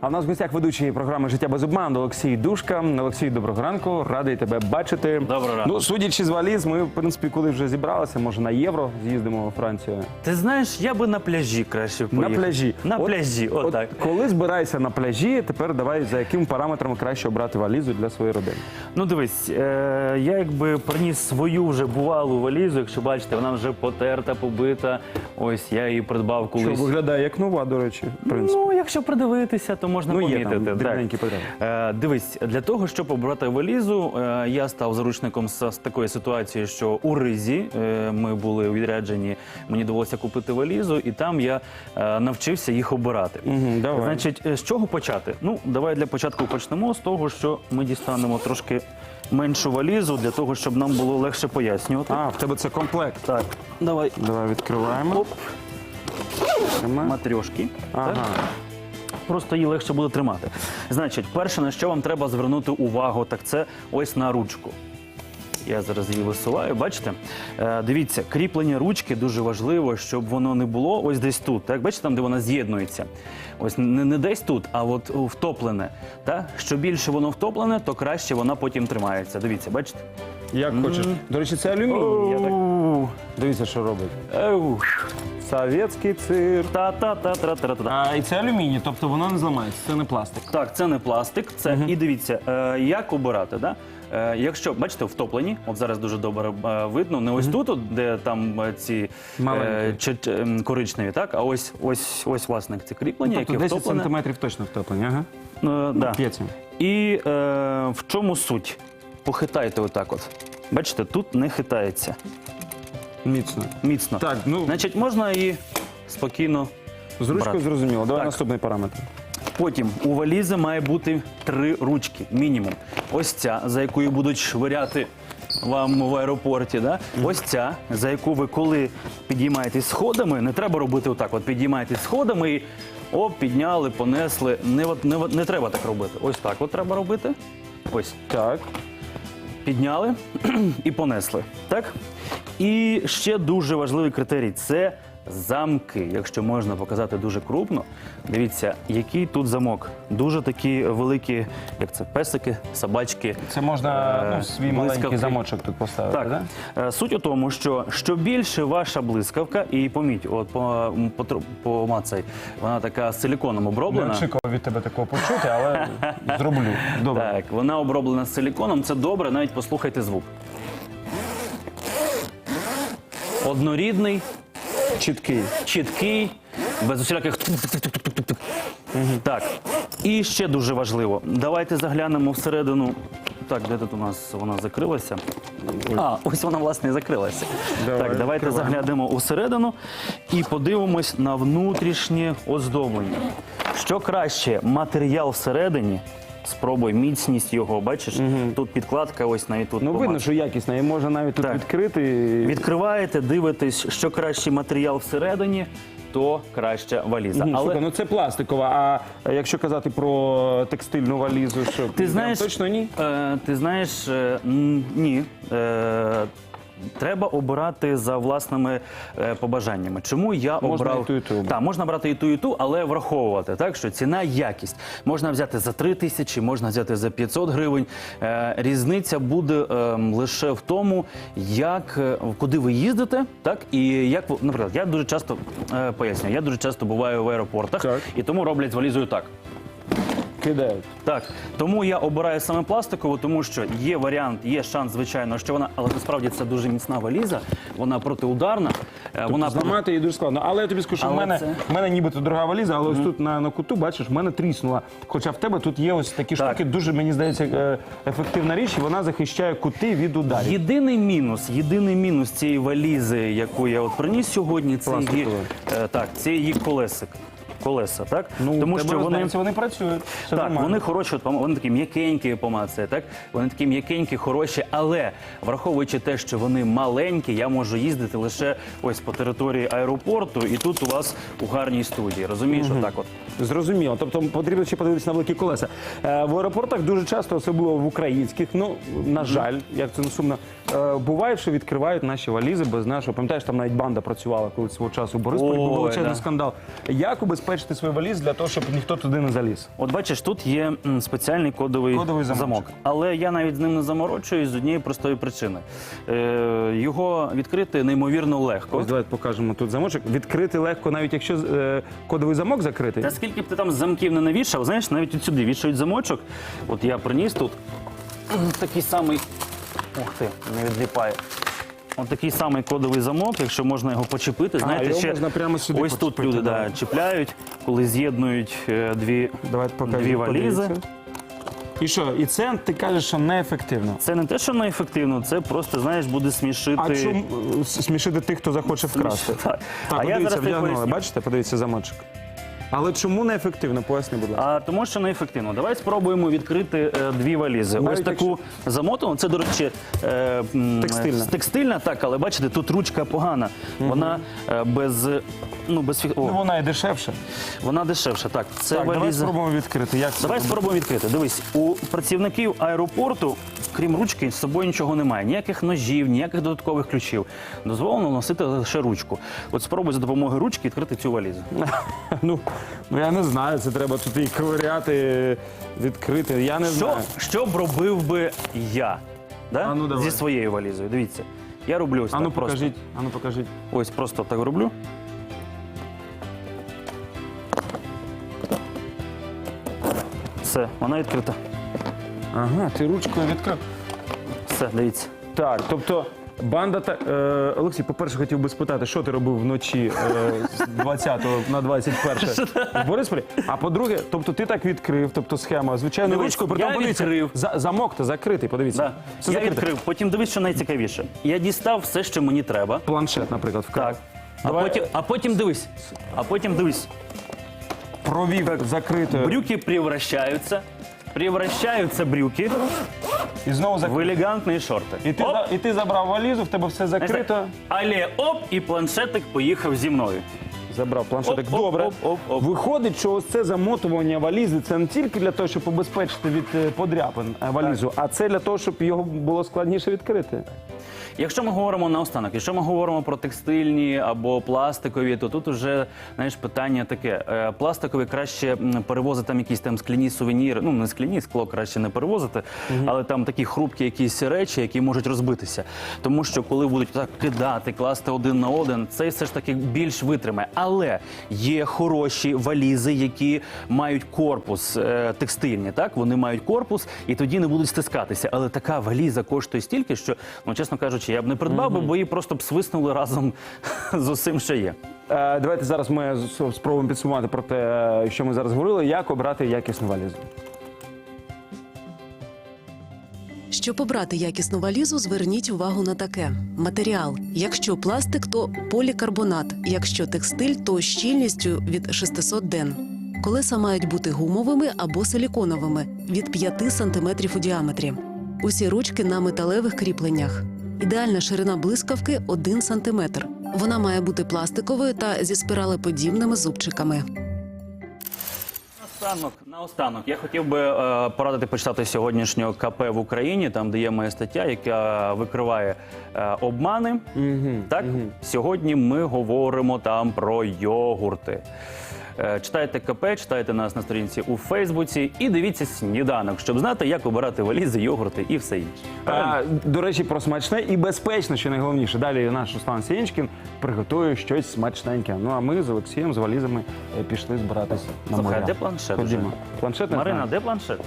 А в нас в гостях ведучий програми Життя без обману Олексій Душка. Олексій, доброго ранку, радий тебе бачити. Доброго ранку. Ну, судячи з валіз, ми, в принципі, коли вже зібралися, може на євро з'їздимо у Францію. Ти знаєш, я би на пляжі краще поїхав. На пляжі. На От- пляжі, От отак. коли збираєшся на пляжі, тепер давай за якими параметрами краще обрати валізу для своєї родини. Ну дивись, е, я якби приніс свою вже бувалу валізу, якщо бачите, вона вже потерта, побита. Ось я її придбав Що колись. виглядає як нова, до речі, в принципі. Ну, якщо придивитися, то можна Ну, є помітити. там так. дрібненькі потреби. Е, дивись, для того, щоб обрати валізу, е, я став заручником з, з такої ситуації, що у Ризі е, ми були у відрядженні, мені довелося купити валізу, і там я е, навчився їх обирати. Мгм, давай. Значить, е, з чого почати? Ну, давай для початку почнемо з того, що ми дістанемо трошки меншу валізу для того, щоб нам було легше пояснювати. А, в тебе це комплект. Так, давай. Давай відкриваємо. Оп, матрьошки. Ага. Так? Просто її легше буде тримати. Значить, перше, на що вам треба звернути увагу, так це ось на ручку. Я зараз її висуваю, бачите? Е, дивіться, кріплення ручки дуже важливо, щоб воно не було ось десь тут. Так, бачите, там, де вона з'єднується. Ось не, не десь тут, а от втоплене. Так? Що більше воно втоплене, то краще вона потім тримається. Дивіться, бачите? Як хочеш. До речі, це. Я так... Дивіться, що робить. Совєтський цирк. Та-та-та-та-та-та. А, і це алюміній, тобто воно не зламається, це не пластик. Так, це не пластик. Це і дивіться, е, як обирати. Да? Е, якщо бачите, втоплені, от зараз дуже добре е, видно, не ось тут, от, де там е, ці е, ем, коричневі, так, а ось ось ось власне ці кріплення, Тобто які 10 втоплені. сантиметрів точно втоплені, ага. Е, да. П'ять. І е, в чому суть? Похитайте отак. От. Бачите, тут не хитається. Міцно. Міцно. Так, ну Значить, можна її спокійно з ручкою брати. зрозуміло. Давай Так. наступний параметр. Потім у валізи має бути три ручки, мінімум. Ось ця, за якою будуть швиряти вам в аеропорті. Да? Ось ця, за яку ви коли підіймаєтесь сходами, не треба робити отак. От підіймаєтесь сходами і оп, підняли, понесли. Не, от- не, от- не треба так робити. Ось так от треба робити. Ось. Так. Підняли і понесли. Так? І ще дуже важливий критерій це замки. Якщо можна показати дуже крупно, дивіться, який тут замок. Дуже такі великі, як це, песики, собачки. Це можна Е, ну, свій маленький замочок тут поставити, Так, да? Е, суть у тому, що що більше ваша блискавка, і поміть, от по, по, по мацай, вона така силіконом Не оброблена. очікував від тебе такого почути, але зроблю. Добре. Так, вона оброблена силіконом, це добре, навіть послухайте звук. Однорідний, Чіткий. чіткий, без усіляких. Так. І ще дуже важливо. Давайте заглянемо всередину. Так, де тут у нас вона закрилася? А, ось вона, власне, і закрилася. Давай, так, давайте відкриваємо. заглянемо усередину і подивимось на внутрішнє оздоблення. Що краще, матеріал всередині. Спробуй міцність його, бачиш? Тут підкладка, ось навіть тут. Ну видно, помацай. що якісна, і можна навіть тут Так. відкрити. Відкриваєте, дивитесь, що кращий матеріал всередині, то краща валіза. Мгм, Але Слухай, ну це пластикова. А якщо казати про текстильну валізу, що ти прям знаєш, точно ні? Е, ти знаєш, е, ні. Е, Треба обирати за власними е, побажаннями. Чому я Можна обрав і ту, і ту. Так, можна брати і ту, і ту, але враховувати так, що ціна якість можна взяти за 3 тисячі, можна взяти за 500 гривень. Е, різниця буде е, лише в тому, як е, куди ви їздите, так і як ви- наприклад, я дуже часто е, пояснюю, я дуже часто буваю в аеропортах, Так. і тому роблять з валізою так. Кидають. Так, тому я обираю саме пластикову, тому що є варіант, є шанс, звичайно, що вона, але насправді це дуже міцна валіза, вона протиударна. е, вона Зламати її дуже складно. Але я тобі скажу, що в мене, це- в мене нібито дорога валіза, але ось тут на, на куту, бачиш, в мене тріснула. Хоча в тебе тут є ось такі Так. штуки, дуже, мені здається, е, ефективна річ, і вона захищає кути від ударів. Єдиний мінус, єдиний мінус цієї валізи, яку я от приніс сьогодні, це її, е, так, це її колесик. Колеса, так? Ну, тому що вони, вони працюють. Все так, нормально. вони хороші, вони такі м'якенькі помаци, так? Вони такі м'якенькі, хороші, але враховуючи те, що вони маленькі, я можу їздити лише ось по території аеропорту, і тут у вас у гарній студії. Розумієш, отак от. Зрозуміло. Тобто потрібно ще подивитися на великі колеса. Е, в аеропортах дуже часто, особливо в українських, ну на жаль, як це не сумно, е, буває, що відкривають наші валізи без нашого. Пам'ятаєш, там навіть банда працювала коли свого часу. Борис був Ой, величезний да. скандал. Як убезпечити свій валіз для того, щоб ніхто туди не заліз? От бачиш, тут є м, спеціальний кодовий, Кодовий замок. Але я навіть з ним не заморочуюсь з однієї простої причини. Е, його відкрити неймовірно легко. Ось давайте покажемо тут замочок. Відкрити легко, навіть якщо е, кодовий замок закритий. Та скільки б ти там замків не навішав, знаєш, навіть от сюди вішають замочок. От я приніс тут такий самий. Ух ти, не відліпає. От такий самий кодовий замок, якщо можна його почепити, знаєте, його ще можна прямо сюди ось тут почепити, люди да. да, чіпляють, коли з'єднують е, дві, Давайте покажемо. дві валізи. подивіться. І що? І це ти кажеш, що неефективно. Це не те, що неефективно, це просто, знаєш, буде смішити. А чому е, с- смішити тих, хто захоче вкрасти? Так. Так, а я зараз тобі вдягнули. поясню. Бачите, подивіться замочок. Але чому неефективно? Поясни, будь ласка. А тому, що неефективно. Давай спробуємо відкрити е, дві валізи. Навіть Ось таку замотану. Це, до речі, е, м, Текстильна. текстильна, так, але бачите, тут ручка погана. Вона е, без. Ну, без фі... О, Ну, вона і дешевша. вона дешевша. Так, це так, давай валіза. спробуємо відкрити. Як це Давай робити? спробуємо відкрити. Дивись, у працівників аеропорту, крім ручки, з собою нічого немає. Ніяких ножів, ніяких додаткових ключів. Дозволено носити лише ручку. От спробуй за допомогою ручки відкрити цю валізу. ну, ну я не знаю, це треба тут і ковиряти, відкрити. Я не Що, знаю. що б робив би я да? А ну, давай. зі своєю валізою? Дивіться. Я роблю ось Ану так просто. покажіть, ану покажіть. Ось просто так роблю. Все, вона відкрита. Ага, ти ручкою відкрив. Все, дивіться. Так, тобто. Банда та е, Олексій, по-перше, хотів би спитати, що ти робив вночі е, з 20 на 21 в Борисполі. А по-друге, тобто ти так відкрив, тобто схема, звичайно, Дивись, ручкою, притом я подивіться, відкрив. за, замок то закритий, подивіться. Да. Все я закрите. відкрив, потім дивись, що найцікавіше. Я дістав все, що мені треба. Планшет, наприклад, вкрав. Так. А Давай. потім, а потім дивись. А потім дивись. Провів закритою Брюки превращаются, превращаются брюки і знову в элегантные елегантні шорти. І ти, Оп! за- і ти забрав валізу, в тебе все закрито. Але оп, і планшетик поїхав зі мною. Забрав планшетик. Оп, оп, Добре. оп, оп, оп. Виходить, що ось це замотування валізи це не тільки для того, щоб обезпечити від е, подряпин е, валізу, а це для того, щоб його було складніше відкрити. Якщо ми говоримо наостанок, якщо ми говоримо про текстильні або пластикові, то тут вже знаєш питання таке. Е, Пластикові краще м, перевозити там якісь там скляні сувеніри. Ну не скляні, скло краще не перевозити, але там такі хрупкі якісь речі, які можуть розбитися. Тому що коли будуть так кидати, класти один на один, це все ж таки більш витримає. Але є хороші валізи, які мають корпус е, текстильні. Так вони мають корпус і тоді не будуть стискатися. Але така валіза коштує стільки, що ну чесно кажучи, я б не придбав би, бо її просто б свиснули разом з усім, що є. Е, давайте зараз ми спробуємо підсумувати про те, е, що ми зараз говорили, як обрати якісну валізу. Щоб обрати якісну валізу, зверніть увагу на таке: матеріал. Якщо пластик, то полікарбонат. Якщо текстиль, то щільністю від 600 ден. Колеса мають бути гумовими або силіконовими від 5 см у діаметрі. Усі ручки на металевих кріпленнях. Ідеальна ширина блискавки 1 см. Вона має бути пластиковою та зі спіралеподібними зубчиками. Наостанок, наостанок, я хотів би е, порадити почитати сьогоднішнього КП в Україні, там де є моя стаття, яка викриває е, обмани. Так, сьогодні ми говоримо там про йогурти. Е, Читайте КП, читайте нас на сторінці у Фейсбуці і дивіться сніданок, щоб знати, як обирати валізи, йогурти і все інше. Е, до речі, про смачне і безпечне, що найголовніше. Далі наш Руслан Сінчкін приготує щось смачненьке. Ну а ми з Олексієм з валізами е, пішли збиратися на Слухай, а де планшет Ходімо. Планшет не Марина, знаю. де планшет?